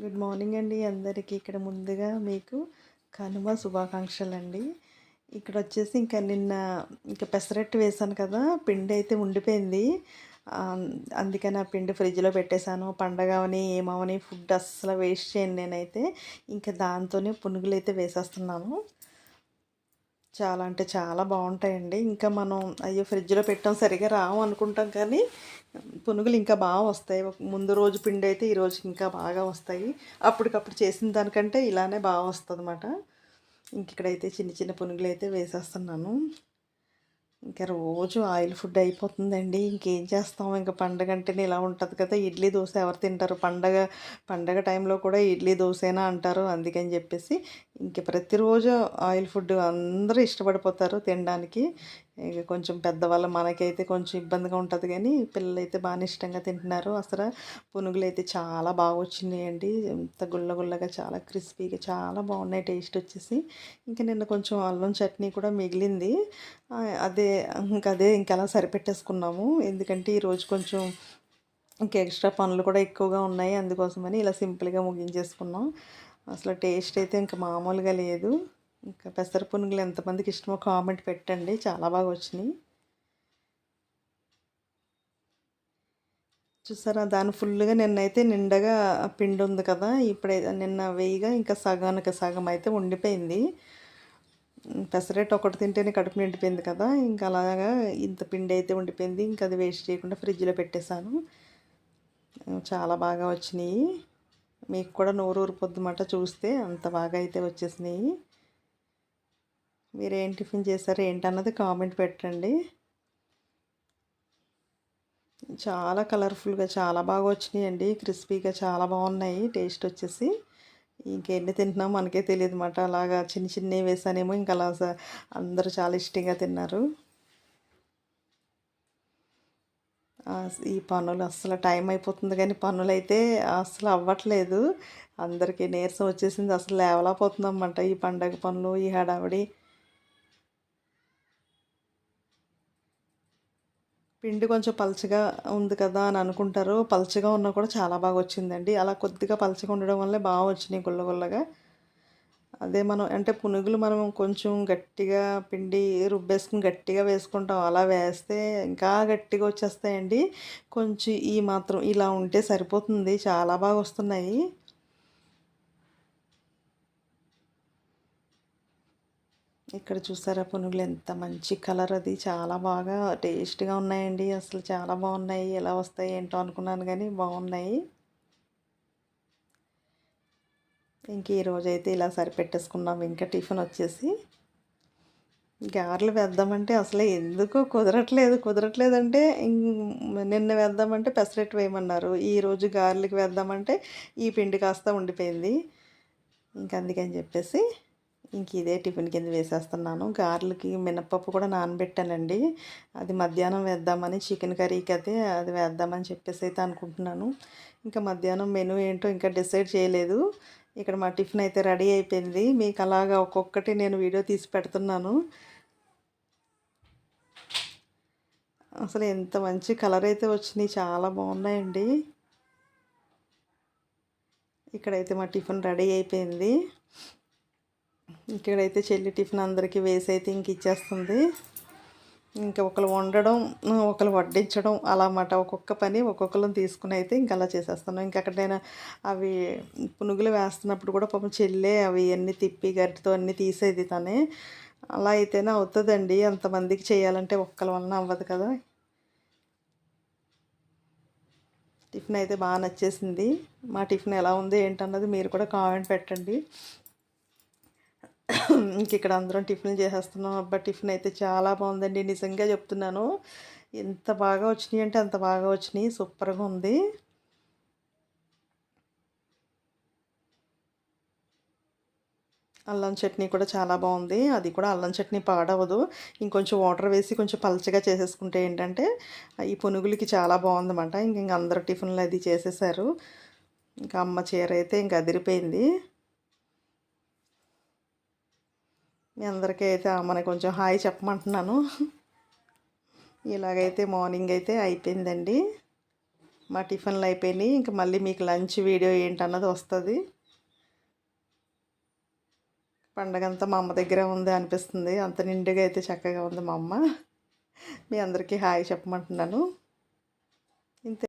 Good morning అండి అందరికీ. ఇక్కడ ముందుగా మీకు కనుమ శుభాకాంక్షలు అండి ఇక్కడ వచ్చేసి ఇంకా నిన్న ఇంకా పెసరట్టు వేసాను కదా పిండి అయితే ఉండిపోయింది. అందుకని ఆ పిండి ఫ్రిడ్జ్లో పెట్టేశాను. పండగ అవని ఏమవని ఫుడ్ అస్సలు వేస్ట్ చేయను నేనైతే. ఇంకా దాంతోనే పునుగులు అయితే వేసేస్తున్నాను. చాలా అంటే చాలా బాగుంటాయండి. ఇంకా మనం అయ్యో ఫ్రిడ్జ్లో పెట్టాం సరిగా రావు అనుకుంటాం కానీ పునుగులు ఇంకా బాగా వస్తాయి. ముందు రోజు పిండి అయితే ఈరోజు ఇంకా బాగా వస్తాయి. అప్పటికప్పుడు చేసిన దానికంటే ఇలానే బాగా వస్తుంది అనమాట ఇంక ఇక్కడైతే చిన్న చిన్న పునుగులు అయితే వేసేస్తున్నాను. ఇంకా రోజు ఆయిల్ ఫుడ్ అయిపోతుందండి. ఇంకేం చేస్తాం? ఇంకా పండగ అంటేనే ఇలా ఉంటుంది కదా. ఇడ్లీ దోశ ఎవరు తింటారు? పండగ పండగ టైంలో కూడా ఇడ్లీ దోశేనా అంటారు. అందుకని చెప్పేసి ఇంక ప్రతిరోజు ఆయిల్ ఫుడ్ అందరూ ఇష్టపడిపోతారు తినడానికి. ఇక కొంచెం పెద్దవాళ్ళు మనకైతే కొంచెం ఇబ్బందిగా ఉంటుంది కానీ పిల్లలు అయితే బాగా ఇష్టంగా తింటున్నారు. అసలు పునుగులు అయితే చాలా బాగా వచ్చినాయండి. ఎంత గుల్ల గుల్లగా చాలా క్రిస్పీగా చాలా బాగున్నాయి టేస్ట్ వచ్చేసి. ఇంకా నిన్న కొంచెం అల్లం చట్నీ కూడా మిగిలింది. అదే ఇంకా అదే ఇంకా అలా సరిపెట్టేసుకున్నాము. ఎందుకంటే ఈరోజు కొంచెం ఇంకా ఎక్స్ట్రా పనులు కూడా ఎక్కువగా ఉన్నాయి. అందుకోసమని ఇలా సింపుల్గా ముగించేసుకున్నాం. అసలు టేస్ట్ అయితే ఇంకా మామూలుగా లేదు. ఇంకా పెసర పునుగులు ఎంతమందికి ఇష్టమో కామెంట్ పెట్టండి. చాలా బాగా వచ్చినాయి. చూసారా? దాని ఫుల్గా నిన్నైతే నిండగా పిండి ఉంది కదా. ఇప్పుడైతే నిన్న వేయిగా ఇంకా సగానికి సగం అయితే ఉండిపోయింది. పెసరెట్ ఒకటి తింటేనే కడుపు నిండిపోయింది కదా. ఇంకా అలాగా ఇంత పిండి అయితే ఉండిపోయింది. ఇంకా అది వేస్ట్ చేయకుండా ఫ్రిడ్జ్లో పెట్టేశాను. చాలా బాగా వచ్చినాయి. మీకు కూడా నోరు ఊరిపోద్దన్నమాట చూస్తే అంత బాగా అయితే వచ్చేసినాయి. మీరేం టిఫిన్ చేశారు ఏంటన్నది కామెంట్ పెట్టండి. చాలా కలర్ఫుల్గా చాలా బాగా వచ్చినాయండి. క్రిస్పీగా చాలా బాగున్నాయి. టేస్ట్ వచ్చేసి ఇంకెన్ని తింటున్నాం మనకే తెలియదు అన్నమాట అలాగా చిన్న చిన్నవి వేసానేమో ఇంకా అలా అందరూ చాలా ఇష్టంగా తిన్నారు ఆ, ఈ పనులు అస్సలు టైం అయిపోతుంది కానీ పనులు అయితే అసలు అవ్వట్లేదు. అందరికీ నీరసం వచ్చేసింది. అసలు లేవలేకపోతుందన్నమాట ఈ పండగ పనులు ఈ హడావిడి. పిండి కొంచెం పలచగా ఉంది కదా అని అనుకుంటారు. పలచగా ఉన్నా కూడా చాలా బాగా వచ్చిందండి. అలా కొద్దిగా పలచగా ఉండడం వల్లే బాగా వచ్చినాయి గుల్ల గుల్లగా అదే మనం అంటే పునుగులు మనం కొంచెం గట్టిగా పిండి రుబ్బేసుకుని గట్టిగా వేసుకుంటాం. అలా వేస్తే ఇంకా గట్టిగా వచ్చేస్తాయండి. కొంచెం ఈ మాత్రం ఇలా ఉంటే సరిపోతుంది. చాలా బాగా వస్తున్నాయి. ఇక్కడ చూసారా పునుగులు ఎంత మంచి కలర్ అది. చాలా బాగా టేస్ట్గా ఉన్నాయండి. అసలు చాలా బాగున్నాయి. ఎలా వస్తాయి ఏంటో అనుకున్నాను కానీ బాగున్నాయి. ఇంక ఈరోజు అయితే ఇలా సరిపెట్టేసుకున్నాం. ఇంకా టిఫిన్ వచ్చేసి గారెలు వేద్దామంటే అసలే ఎందుకు కుదరట్లేదు. కుదరట్లేదంటే నిన్న వేద్దామంటే పెసరెట్ వేయమన్నారు. ఈరోజు గారెలకి వేద్దామంటే ఈ పిండి కాస్త ఉండిపోయింది. ఇంక అందుకని చెప్పేసి ఇంక ఇదే టిఫిన్ కింద వేసేస్తున్నాను. గారెలకి మినప్పప్పు కూడా నానబెట్టానండి. అది మధ్యాహ్నం వేద్దామని చికెన్ కర్రీకి అయితే అది వేద్దామని చెప్పేసి అయితే అనుకుంటున్నాను. ఇంకా మధ్యాహ్నం మెనూ ఏంటో ఇంకా డిసైడ్ చేయలేదు. ఇక్కడ మా టిఫిన్ అయితే రెడీ అయిపోయింది. మీకు అలాగా ఒక్కొక్కటి నేను వీడియో తీసి పెడుతున్నాను. అసలు ఎంత మంచి కలర్ అయితే వచ్చినాయి. చాలా బాగున్నాయండి. ఇక్కడైతే మా టిఫిన్ రెడీ అయిపోయింది. ఇక్కడైతే చెల్లి టిఫిన్ అందరికీ వేసి అయితే ఇంక ఇచ్చేస్తుంది. ఇంకా ఒకరు వండడం ఒకరు వడ్డించడం అలా అన్నమాట ఒక్కొక్క పని ఒక్కొక్కరు తీసుకుని అయితే ఇంకా అలా చేసేస్తాను ఇంకా అక్కడ నేను అవి పునుగులు వేస్తున్నప్పుడు కూడా పాపం చెల్లే అవి అన్నీ తిప్పి గరిటతో అన్నీ తీసేది తనే. అలా అయితేనే అవుతుందండి. అంతమందికి చేయాలంటే ఒక్కల వలన అవ్వదు కదా. టిఫిన్ అయితే బాగా నచ్చేసింది. మా టిఫిన్ ఎలా ఉంది ఏంటన్నది మీరు కూడా కామెంట్ పెట్టండి. ఇంక ఇక్కడ అందరం టిఫిన్ చేసేస్తున్నాం. అబ్బా టిఫిన్ అయితే చాలా బాగుందండి. నిజంగా చెప్తున్నాను. ఎంత బాగా వచ్చినాయి అంటే అంత బాగా వచ్చినాయి. సూపర్గా ఉంది. అల్లం చట్నీ కూడా చాలా బాగుంది. అది కూడా అల్లం చట్నీ పాడవదు. ఇంకొంచెం వాటర్ వేసి కొంచెం పలచగా చేసేసుకుంటే ఏంటంటే ఈ పునుగులకి చాలా బాగుందన్నమాట. ఇంక ఇంక అందరూ టిఫిన్లు అది చేసేసారు. ఇంకా అమ్మ చీర అయితే ఇంక అదిరిపోయింది. మీ అందరికీ అయితే మనకి కొంచెం హాయ్ చెప్పమంటున్నాను. ఇలాగైతే మార్నింగ్ అయితే అయిపోయిందండి. మా టిఫిన్లు అయిపోయినాయి. ఇంకా మళ్ళీ మీకు లంచ్ వీడియో ఏంటన్నది వస్తుంది. పండగంతా మా అమ్మ దగ్గరే ఉంది అనిపిస్తుంది. అంత నిండుగా అయితే చక్కగా ఉంది మా అమ్మ. మీ అందరికీ హాయ్ చెప్పమంటున్నాను. ఇంతే.